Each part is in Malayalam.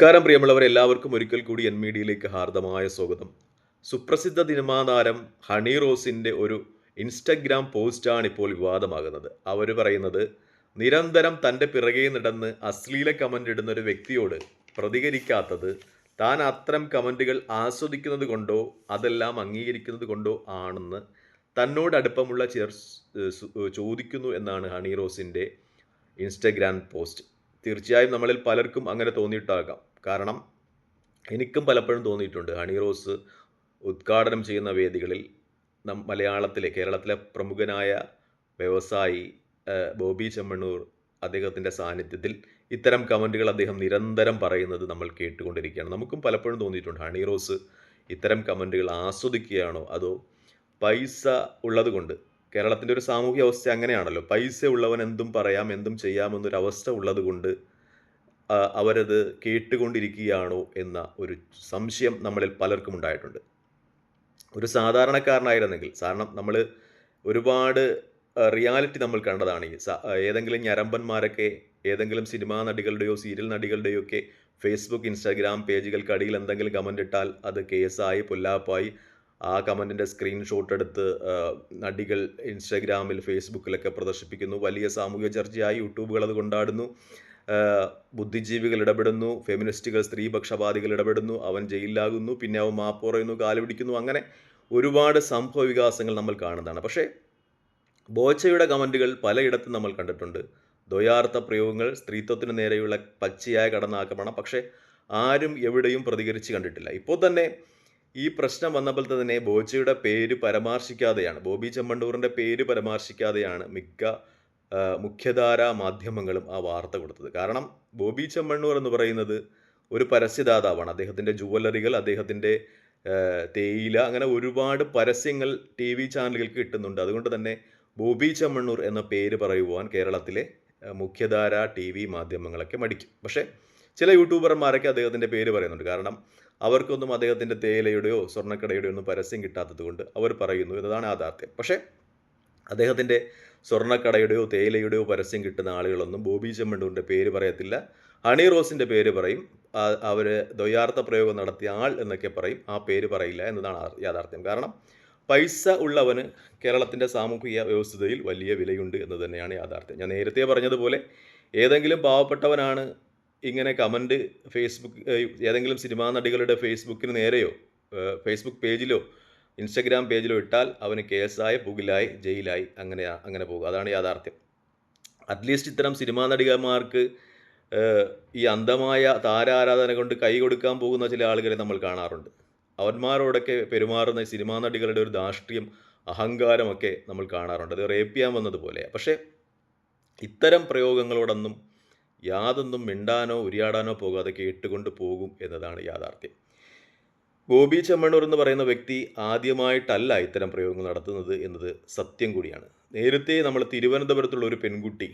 നമസ്കാരം പ്രിയമുള്ളവർ എല്ലാവർക്കും ഒരിക്കൽ കൂടി എൻ മീഡിയയിലേക്ക് ഹാർദമായ സ്വാഗതം. സുപ്രസിദ്ധ സിനിമാതാരം ഹണി റോസിന്റെ ഒരു ഇൻസ്റ്റഗ്രാം പോസ്റ്റാണ് ഇപ്പോൾ വിവാദമാകുന്നത്. അവർ പറയുന്നത് നിരന്തരം തന്റെ പിറകെ നടന്ന് അശ്ലീല കമന്റ് ഇടുന്ന ഒരു വ്യക്തിയോട് പ്രതികരിക്കാത്തത് താൻ അത്തരം കമന്റുകൾ ആസ്വദിക്കുന്നത് കൊണ്ടോ അതെല്ലാം അംഗീകരിക്കുന്നത് കൊണ്ടോ ആണെന്ന് തന്നോട് അടുപ്പമുള്ള ചിലർ ചോദിക്കുന്നു എന്നാണ് ഹണി റോസിന്റെ ഇൻസ്റ്റഗ്രാം പോസ്റ്റ്. തീർച്ചയായും നമ്മളിൽ പലർക്കും അങ്ങനെ തോന്നിയിട്ടാകാം. കാരണം എനിക്കും പലപ്പോഴും തോന്നിയിട്ടുണ്ട്. ഹണി റോസ് ഉദ്ഘാടനം ചെയ്യുന്ന വേദികളിൽ നം മലയാളത്തിലെ കേരളത്തിലെ പ്രമുഖനായ വ്യവസായി ബോബി ചെമ്മണ്ണൂർ അദ്ദേഹത്തിന്റെ സാന്നിധ്യത്തിൽ ഇത്തരം കമന്റുകൾ അദ്ദേഹം നിരന്തരം പറയുന്നത് നമ്മൾ കേട്ടുകൊണ്ടിരിക്കുകയാണ്. നമുക്കും പലപ്പോഴും തോന്നിയിട്ടുണ്ട്. ഹണി റോസ് ഇത്തരം കമന്റുകൾ ആസ്വദിക്കുകയാണോ? അതോ പൈസ ഉള്ളതുകൊണ്ട്? കേരളത്തിന്റെ ഒരു സാമൂഹ്യ അവസ്ഥ അങ്ങനെയാണല്ലോ. പൈസ ഉള്ളവൻ എന്തും പറയാം എന്തും ചെയ്യാമെന്നൊരു അവസ്ഥ ഉള്ളത് കൊണ്ട് ആ, അവരത് കേട്ടുകൊണ്ടിരിക്കുകയാണോ എന്ന ഒരു സംശയം നമ്മളിൽ പലർക്കും ഉണ്ടായിട്ടുണ്ട്. ഒരു സാധാരണക്കാരനായിരുന്നെങ്കിൽ കാരണം നമ്മൾ ഒരുപാട് റിയാലിറ്റി നമ്മൾ കണ്ടതാണ്. ഈ ഏതെങ്കിലും ഞരമ്പന്മാരൊക്കെ ഏതെങ്കിലും സിനിമാ നടികളുടെയോ സീരിയൽ നടികളുടെയോ ഒക്കെ ഫേസ്ബുക്ക് ഇൻസ്റ്റാഗ്രാം പേജുകൾക്ക് അടിയിൽ എന്തെങ്കിലും കമന്റ് ഇട്ടാൽ അത് കേസായി പൊല്ലാപ്പായി ആ കമന്റിന്റെ സ്ക്രീൻഷോട്ട് എടുത്ത് നടികൾ ഇൻസ്റ്റാഗ്രാമിൽ ഫേസ്ബുക്കിലൊക്കെ പ്രദർശിപ്പിക്കുന്നു. വലിയ സാമൂഹിക ചർച്ചയായി യൂട്യൂബുകൾ അത് കൊണ്ടാടുന്നു. ബുദ്ധിജീവികൾ ഇടപെടുന്നു ഫെമിനിസ്റ്റുകൾ സ്ത്രീപക്ഷപാതികൾ ഇടപെടുന്നു അവൻ ജയിലിലാകുന്നു പിന്നെ അവൻ മാപ്പ് പറയുന്നു കാൽ പിടിക്കുന്നു അങ്ങനെ ഒരുപാട് സംഭവ വികാസങ്ങൾ നമ്മൾ കാണുന്നതാണ്. പക്ഷേ ബോച്ചയുടെ കമന്റുകൾ പലയിടത്തും നമ്മൾ കണ്ടിട്ടുണ്ട്. ദ്വയാർത്ഥ പ്രയോഗങ്ങൾ സ്ത്രീത്വത്തിന് നേരെയുള്ള പച്ചയായ കടന്നാക്രമണം പക്ഷേ ആരും എവിടെയും പ്രതികരിച്ച് കണ്ടിട്ടില്ല. ഇപ്പോൾ തന്നെ ഈ പ്രശ്നം വന്നപ്പോൾ തന്നെ ബോച്ചയുടെ പേര് പരാമർശിക്കാതെയാണ് ബോബി ചെമ്മണ്ടൂറിന്റെ പേര് പരാമർശിക്കാതെയാണ് മിക്ക മുഖ്യധാരാ മാധ്യമങ്ങളും ആ വാർത്ത കൊടുത്തത്. കാരണം ബോബി ചെമ്മണ്ണൂർ എന്ന് പറയുന്നത് ഒരു പരസ്യദാതാവാണ്. അദ്ദേഹത്തിന്റെ ജുവലറികൾ അദ്ദേഹത്തിന്റെ തേയില അങ്ങനെ ഒരുപാട് പരസ്യങ്ങൾ ടി വി ചാനലുകൾക്ക് കിട്ടുന്നുണ്ട്. അതുകൊണ്ട് തന്നെ ബോബി ചെമ്മണ്ണൂർ എന്ന പേര് പറയുവാൻ കേരളത്തിലെ മുഖ്യധാര ടി വി മാധ്യമങ്ങളൊക്കെ മടിക്കും. പക്ഷേ ചില യൂട്യൂബർമാരൊക്കെ അദ്ദേഹത്തിന്റെ പേര് പറയുന്നുണ്ട്. കാരണം അവർക്കൊന്നും അദ്ദേഹത്തിന്റെ തേയിലയുടെയോ സ്വർണക്കടയുടെയോ ഒന്നും പരസ്യം കിട്ടാത്തത് കൊണ്ട് അവർ പറയുന്നു എന്നതാണ് യാഥാർത്ഥ്യം. പക്ഷേ അദ്ദേഹത്തിന്റെ സ്വർണക്കടയുടെയോ തേയിലയുടെയോ പരസ്യം കിട്ടുന്ന ആളുകളൊന്നും ബോബി ചെമ്മണ്ടുവിന്റെ പേര് പറയത്തില്ല. ഹണി റോസിന്റെ പേര് പറയും. അവർ ദ്വയാർത്ഥ പ്രയോഗം നടത്തിയ ആൾ എന്നൊക്കെ പറയും. ആ പേര് പറയില്ല എന്നതാണ് യാഥാർത്ഥ്യം. കാരണം പൈസ ഉള്ളവന് കേരളത്തിന്റെ സാമൂഹിക വ്യവസ്ഥതയിൽ വലിയ വിലയുണ്ട് എന്ന് തന്നെയാണ് യാഥാർത്ഥ്യം. ഞാൻ നേരത്തെ പറഞ്ഞതുപോലെ ഏതെങ്കിലും പാവപ്പെട്ടവനാണ് ഇങ്ങനെ കമന്റ് ഫേസ്ബുക്ക് ഏതെങ്കിലും സിനിമാ നടികളുടെ ഫേസ്ബുക്കിന് നേരെയോ ഫേസ്ബുക്ക് പേജിലോ ഇൻസ്റ്റഗ്രാം പേജിലോ ഇട്ടാൽ അവന് കേസായി പുകിലായി ജയിലായി അങ്ങനെ അങ്ങനെ പോകും. അതാണ് യാഥാർത്ഥ്യം. അറ്റ്ലീസ്റ്റ് ഇത്തരം സിനിമാ നടികന്മാർക്ക് ഈ അന്ധമായ താരാരാധന കൊണ്ട് കൈ കൊടുക്കാൻ പോകുന്ന ചില ആളുകളെ നമ്മൾ കാണാറുണ്ട്. അവന്മാരോടൊക്കെ പെരുമാറുന്ന സിനിമാ നടികളുടെ ഒരു ധാർഷ്ട്യം അഹങ്കാരമൊക്കെ നമ്മൾ കാണാറുണ്ട്. അത് റേപ്പ് ചെയ്യാൻ വന്നതുപോലെ. പക്ഷേ ഇത്തരം പ്രയോഗങ്ങളോടൊന്നും യാതൊന്നും മിണ്ടാനോ ഉരിയാടാനോ പോകാതെ കേട്ടുകൊണ്ട് പോകും എന്നതാണ് യാഥാർത്ഥ്യം. ഗോപി ചെമ്മണ്ണൂർ എന്ന് പറയുന്ന വ്യക്തി ആദ്യമായിട്ടല്ല ഇത്തരം പ്രയോഗങ്ങൾ നടത്തുന്നത് എന്നത് സത്യം കൂടിയാണ്. നേരത്തെ നമ്മൾ തിരുവനന്തപുരത്തുള്ള ഒരു പെൺകുട്ടി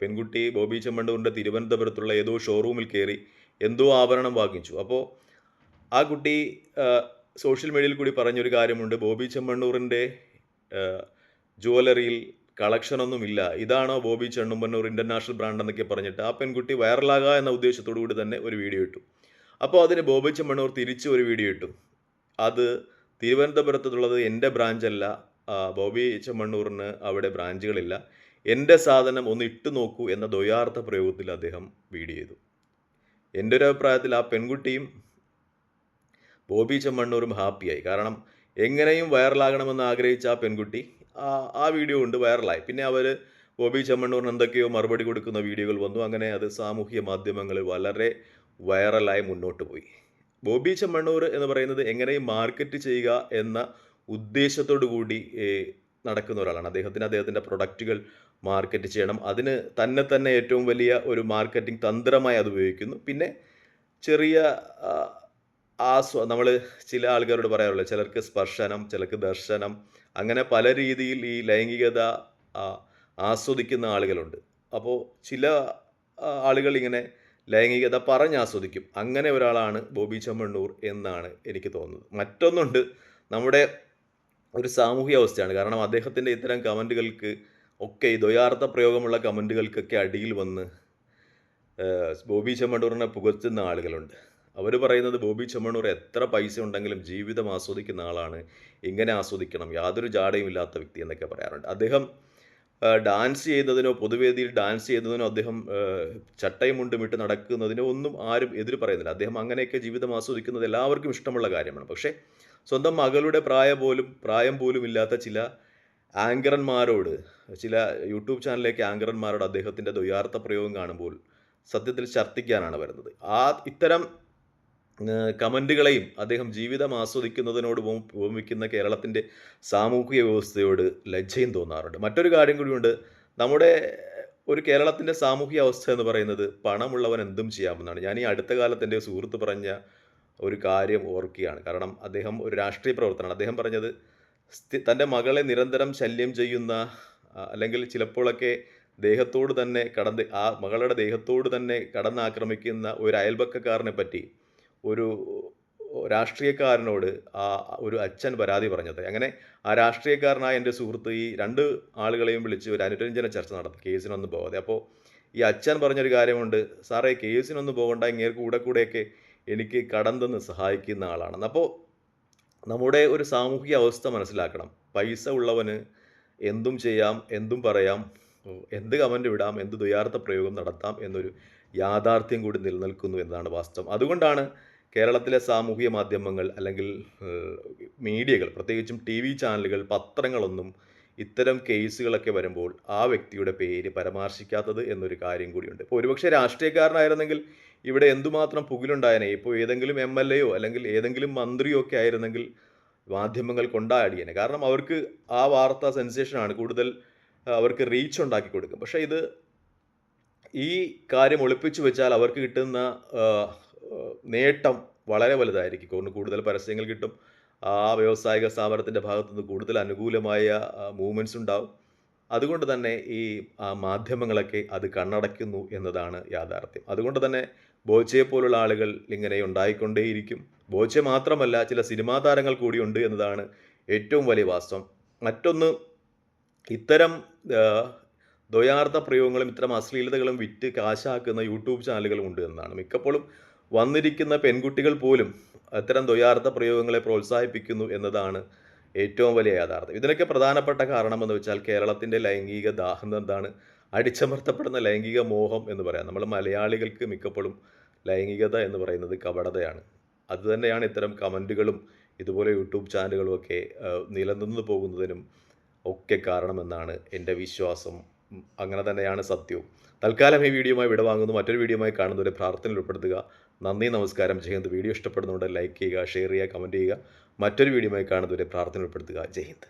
പെൺകുട്ടി ബോബി ചെമ്മണ്ണൂരിന്റെ തിരുവനന്തപുരത്തുള്ള ഏതോ ഷോറൂമിൽ കയറി എന്തോ ആഭരണം വാങ്ങിച്ചു. അപ്പോൾ ആ കുട്ടി സോഷ്യൽ മീഡിയയിൽ കൂടി പറഞ്ഞൊരു കാര്യമുണ്ട്. ബോബി ചെമ്മണ്ണൂറിന്റെ ജുവലറിയിൽ കളക്ഷനൊന്നുമില്ല ഇതാണോ ബോബി ചെണ്ണുമ്പണ്ണൂർ ഇന്റർനാഷണൽ ബ്രാൻഡ് എന്നൊക്കെ പറഞ്ഞിട്ട് ആ പെൺകുട്ടി വൈറലാകുക എന്ന ഉദ്ദേശത്തോടു കൂടി തന്നെ ഒരു വീഡിയോ ഇട്ടു. അപ്പോൾ അതിന് ബോബി ചെമ്മണൂർ തിരിച്ചു ഒരു വീഡിയോ ഇട്ടു. അത് തിരുവനന്തപുരത്തുള്ളത് എന്റെ ബ്രാഞ്ചല്ല ബോബി ചെമ്മണ്ണൂറിന് അവിടെ ബ്രാഞ്ചുകളില്ല എന്റെ സാധനം ഒന്ന് ഇട്ടു നോക്കൂ എന്ന ദ്വയാർത്ഥ പ്രയോഗത്തിൽ അദ്ദേഹം വീഡിയോ ചെയ്തു. എന്റെ ഒരു അഭിപ്രായത്തിൽ ആ പെൺകുട്ടിയും ബോബി ചെമ്മണ്ണൂരും ഹാപ്പിയായി കാരണം എങ്ങനെയും വൈറലാകണമെന്ന് ആഗ്രഹിച്ച ആ പെൺകുട്ടി ആ ആ വീഡിയോ കൊണ്ട് വൈറലായി. പിന്നെ അവർ ബോബി ചെമ്മണ്ണൂറിന് എന്തൊക്കെയോ മറുപടി കൊടുക്കുന്ന വീഡിയോകൾ വന്നു. അങ്ങനെ അത് സാമൂഹ്യ മാധ്യമങ്ങളിൽ വളരെ വൈറലായി മുന്നോട്ട് പോയി. ബോബി ചെമ്മണ്ണൂർ എന്ന് പറയുന്നത് എങ്ങനെയും മാർക്കറ്റ് ചെയ്യുക എന്ന ഉദ്ദേശത്തോടു കൂടി നടക്കുന്ന ഒരാളാണ്. അദ്ദേഹത്തിന് അദ്ദേഹത്തിന്റെ പ്രൊഡക്റ്റുകൾ മാർക്കറ്റ് ചെയ്യണം. അതിന് തന്നെ തന്നെ ഏറ്റവും വലിയ ഒരു മാർക്കറ്റിംഗ് തന്ത്രമായി അത് ഉപയോഗിക്കുന്നു. പിന്നെ ചെറിയ ആസ്വ നമ്മൾ ചില ആൾക്കാരോട് പറയാറുള്ളത് ചിലർക്ക് സ്പർശനം ചിലർക്ക് ദർശനം അങ്ങനെ പല രീതിയിൽ ഈ ലൈംഗികത ആസ്വദിക്കുന്ന ആളുകളുണ്ട്. അപ്പോൾ ചില ആളുകൾ ഇങ്ങനെ ലൈംഗികത പറഞ്ഞ് ആസ്വദിക്കും അങ്ങനെ ഒരാളാണ് ബോബി ചെമ്മണ്ണൂർ എന്നാണ് എനിക്ക് തോന്നുന്നത്. മറ്റൊന്നുണ്ട് നമ്മുടെ ഒരു സാമൂഹ്യ അവസ്ഥയാണ്. കാരണം അദ്ദേഹത്തിന്റെ ഇത്തരം കമന്റുകൾക്ക് ഒക്കെ ദ്വയാർത്ഥ പ്രയോഗമുള്ള കമന്റുകൾക്കൊക്കെ അടിയിൽ വന്ന് ബോബി ചെമ്മണ്ണൂറിനെ പുകഴ്ത്തുന്ന ആളുകളുണ്ട്. അവർ പറയുന്നത് ബോബി ചെമ്മണ്ണൂർ എത്ര പൈസ ഉണ്ടെങ്കിലും ജീവിതം ആസ്വദിക്കുന്ന ആളാണ്. ഇങ്ങനെ ആസ്വദിക്കണം. യാതൊരു ജാടയും ഇല്ലാത്ത വ്യക്തി എന്നൊക്കെ പറയാറുണ്ട്. അദ്ദേഹം ഡാൻസ് ചെയ്യുന്നതിനോ പൊതുവേദിയിൽ ഡാൻസ് ചെയ്യുന്നതിനോ അദ്ദേഹം ചട്ടയും മുണ്ടുമിട്ട് നടക്കുന്നതിനോ ഒന്നും ആരും എതിര് പറയുന്നില്ല. അദ്ദേഹം അങ്ങനെയൊക്കെ ജീവിതം ആസ്വദിക്കുന്നത് എല്ലാവർക്കും ഇഷ്ടമുള്ള കാര്യമാണ്. പക്ഷേ സ്വന്തം മകളുടെ പ്രായം പോലും പ്രായം പോലും ഇല്ലാത്ത ചില ആങ്കറന്മാരോട് ചില യൂട്യൂബ് ചാനലിലേക്ക് ആങ്കറന്മാരോട് അദ്ദേഹത്തിന്റെ ദ്വയാർത്ഥ പ്രയോഗം കാണുമ്പോൾ സത്യത്തിൽ ഛർദ്ദിക്കാനാണ് വരുന്നത്. ആ ഇത്തരം കമന്റുകളെയും അദ്ദേഹം ജീവിതം ആസ്വദിക്കുന്നതിനോട് ഭൂമിക്കുന്ന കേരളത്തിന്റെ സാമൂഹിക വ്യവസ്ഥയോട് ലജ്ജയും തോന്നാറുണ്ട്. മറ്റൊരു കാര്യം കൂടിയുണ്ട്. നമ്മുടെ ഒരു കേരളത്തിന്റെ സാമൂഹിക അവസ്ഥ എന്ന് പറയുന്നത് പണമുള്ളവൻ എന്തും ചെയ്യാമെന്നാണ്. ഞാൻ ഈ അടുത്ത കാലത്ത് എന്റെ സുഹൃത്ത് പറഞ്ഞ ഒരു കാര്യം ഓർക്കുകയാണ്. കാരണം അദ്ദേഹം ഒരു രാഷ്ട്രീയ പ്രവർത്തനമാണ്. അദ്ദേഹം പറഞ്ഞത് തന്റെ മകളെ നിരന്തരം ശല്യം ചെയ്യുന്ന അല്ലെങ്കിൽ ചിലപ്പോഴൊക്കെ ദേഹത്തോട് തന്നെ കടന്ന് ആ മകളുടെ ദേഹത്തോട് തന്നെ കടന്നാക്രമിക്കുന്ന ഒരു അയൽപക്കക്കാരനെ പറ്റി ഒരു രാഷ്ട്രീയക്കാരനോട് ആ ഒരു അച്ഛൻ പരാതി പറഞ്ഞത്. അങ്ങനെ ആ രാഷ്ട്രീയക്കാരനായ എന്റെ സുഹൃത്ത് ഈ രണ്ട് ആളുകളെയും വിളിച്ച് ഒരു അനുരഞ്ജന ചർച്ച നടത്തി കേസിനൊന്നും പോകാതെ. അപ്പോൾ ഈ അച്ഛൻ പറഞ്ഞൊരു കാര്യമുണ്ട് സാറേ കേസിനൊന്നും പോകണ്ട ഇങ്ങനെ കൂടെ കൂടെയൊക്കെ എനിക്ക് കടം തന്ന് സഹായിക്കുന്ന ആളാണെന്ന് അപ്പോൾ നമ്മുടെ ഒരു സാമൂഹിക അവസ്ഥ മനസ്സിലാക്കണം. പൈസ ഉള്ളവന് എന്തും ചെയ്യാം എന്തും പറയാം എന്ത് കമന്റ് വിടാം എന്ത് ദ്വയാർത്ഥ പ്രയോഗം നടത്താം എന്നൊരു യാഥാർത്ഥ്യം കൂടി നിലനിൽക്കുന്നു എന്നതാണ് വാസ്തവം. അതുകൊണ്ടാണ് കേരളത്തിലെ സാമൂഹിക മാധ്യമങ്ങൾ അല്ലെങ്കിൽ മീഡിയകൾ പ്രത്യേകിച്ചും ടി വി ചാനലുകൾ പത്രങ്ങളൊന്നും ഇത്തരം കേസുകളൊക്കെ വരുമ്പോൾ ആ വ്യക്തിയുടെ പേര് പരാമർശിക്കാത്തത് എന്നൊരു കാര്യം കൂടിയുണ്ട്. ഇപ്പോൾ ഒരുപക്ഷെ രാഷ്ട്രീയക്കാരനായിരുന്നെങ്കിൽ ഇവിടെ എന്തുമാത്രം പുകിലുണ്ടായനെ? ഇപ്പോൾ ഏതെങ്കിലും എം എൽ എയോ അല്ലെങ്കിൽ ഏതെങ്കിലും മന്ത്രിയോ ഒക്കെ ആയിരുന്നെങ്കിൽ മാധ്യമങ്ങൾ കൊണ്ടാടിയേനെ. കാരണം അവർക്ക് ആ വാർത്ത സെൻസേഷനാണ് കൂടുതൽ അവർക്ക് റീച്ച് ഉണ്ടാക്കി കൊടുക്കും. പക്ഷേ ഇത് ഈ കാര്യം ഒളിപ്പിച്ചു വെച്ചാൽ അവർക്ക് കിട്ടുന്ന നേട്ടം വളരെ വലുതായിരിക്കും. കാരണം കൂടുതൽ പരസ്യങ്ങൾ കിട്ടും. ആ വ്യാവസായിക സ്ഥാപനത്തിന്റെ ഭാഗത്തുനിന്ന് കൂടുതൽ അനുകൂലമായ മൂവ്മെന്റ്സ് ഉണ്ടാവും. അതുകൊണ്ട് തന്നെ ഈ മാധ്യമങ്ങളൊക്കെ അത് കണ്ണടയ്ക്കുന്നു എന്നതാണ് യാഥാർത്ഥ്യം. അതുകൊണ്ട് തന്നെ ബോച്ചയെ പോലുള്ള ആളുകൾ ഇങ്ങനെ ഉണ്ടായിക്കൊണ്ടേയിരിക്കും. ബോച്ചെ മാത്രമല്ല ചില സിനിമാ താരങ്ങൾ കൂടിയുണ്ട് എന്നതാണ് ഏറ്റവും വലിയ വാസ്തവം. മറ്റൊന്ന് ഇത്തരം ദ്വയാർത്ഥ പ്രയോഗങ്ങളും ഇത്തരം അശ്ലീലതകളും വിറ്റ് കാശാക്കുന്ന യൂട്യൂബ് ചാനലുകളും ഉണ്ട് എന്നാണ്. മിക്കപ്പോഴും വന്നിരിക്കുന്ന പെൺകുട്ടികൾ പോലും അത്തരം ദ്വയാർത്ഥ പ്രയോഗങ്ങളെ പ്രോത്സാഹിപ്പിക്കുന്നു എന്നതാണ് ഏറ്റവും വലിയ യാഥാർത്ഥ്യം. ഇതിനൊക്കെ പ്രധാനപ്പെട്ട കാരണമെന്ന് വെച്ചാൽ കേരളത്തിന്റെ ലൈംഗിക ദാഹം എന്താണ്? അടിച്ചമർത്തപ്പെടുന്ന ലൈംഗിക മോഹം എന്ന് പറയാം. നമ്മൾ മലയാളികൾക്ക് മിക്കപ്പോഴും ലൈംഗികത എന്ന് പറയുന്നത് കപടതയാണ്. അതുതന്നെയാണ് ഇത്തരം കമന്റുകളും ഇതുപോലെ യൂട്യൂബ് ചാനലുകളും ഒക്കെ നിലനിന്നു പോകുന്നതിനും ഒക്കെ കാരണമെന്നാണ് എന്റെ വിശ്വാസം. അങ്ങനെ തന്നെയാണ് സത്യവും. തൽക്കാലം ഈ വീഡിയോയുമായി വിടവാങ്ങുന്നു. മറ്റൊരു വീഡിയോയുമായി കാണുന്നവരെ പ്രാർത്ഥനയിൽ ഉൾപ്പെടുത്തുക. നന്ദി നമസ്കാരം. ചെയ്യുന്നത് വീഡിയോ ഇഷ്ടപ്പെടുന്നതുകൊണ്ട് ലൈക്ക് ചെയ്യുക ഷെയർ ചെയ്യുക കമന്റ് ചെയ്യുക. മറ്റൊരു വീഡിയോയുമായി കാണുന്നവരെ പ്രാർത്ഥന ഉൾപ്പെടുത്തുക. ജയ് ഹിന്ദ്.